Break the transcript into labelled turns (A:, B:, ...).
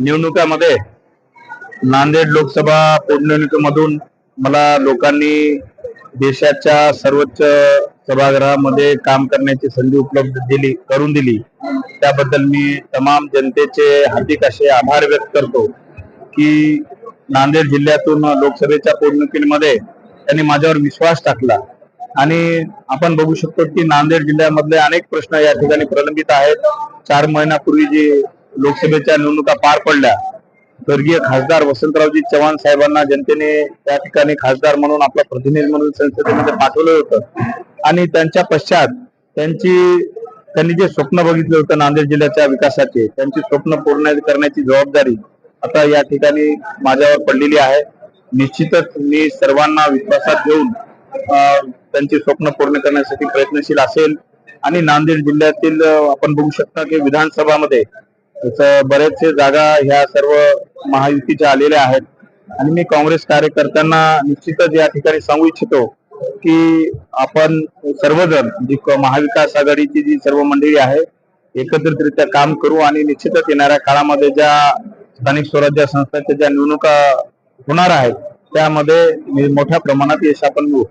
A: निवडणुकामध्ये नांदेड लोकसभा पोटनिवडणुकीमधून मला लोकांनी देशाच्या सर्वोच्च सभागृहामध्ये काम करण्याची संधी उपलब्ध दिली करून दिली. त्याबद्दल मी तमाम जनतेचे हार्दिक असे आभार व्यक्त करतो की नांदेड जिल्ह्यातून लोकसभेच्या पोटनिवडणुकीमध्ये त्यांनी माझ्यावर विश्वास टाकला. आणि आपण बघू शकतो की नांदेड जिल्ह्यामधले अनेक प्रश्न या ठिकाणी प्रलंबित आहेत. चार महिन्यापूर्वी जी लोकसभेच्या निवडणुका पार पडल्या. स्वर्गीय खासदार वसंतरावजी चव्हाण साहेबांना जनतेने त्या ठिकाणी खासदार म्हणून आपला प्रतिनिधी म्हणून संसदेमध्ये पाठवलं होतं. आणि त्यांच्या पश्चात त्यांची त्यांनी जे स्वप्न बघितलं होतं नांदेड जिल्ह्याच्या विकासाचे त्यांची स्वप्न पूर्ण करण्याची जबाबदारी आता या ठिकाणी माझ्यावर पडलेली आहे. निश्चितच मी सर्वांना विश्वासात घेऊन अं, त्यांची स्वप्न पूर्ण करण्यासाठी प्रयत्नशील असेल. आणि नांदेड जिल्ह्यातील आपण बघू शकता की विधानसभामध्ये तसं बरेचसे जागा ह्या सर्व महायुतीच्या आलेल्या आहेत. आणि मी काँग्रेस कार्यकर्त्यांना निश्चितच या ठिकाणी सांगू इच्छितो की आपण सर्वजण जी महाविकास आघाडीची जी सर्व मंडळी आहे एकत्रितरित्या काम करू आणि निश्चितच येणाऱ्या काळामध्ये ज्या स्थानिक स्वराज्य संस्थांच्या ज्या निवडणुका होणार आहेत त्यामध्ये मोठ्या प्रमाणात यश आपण मिळू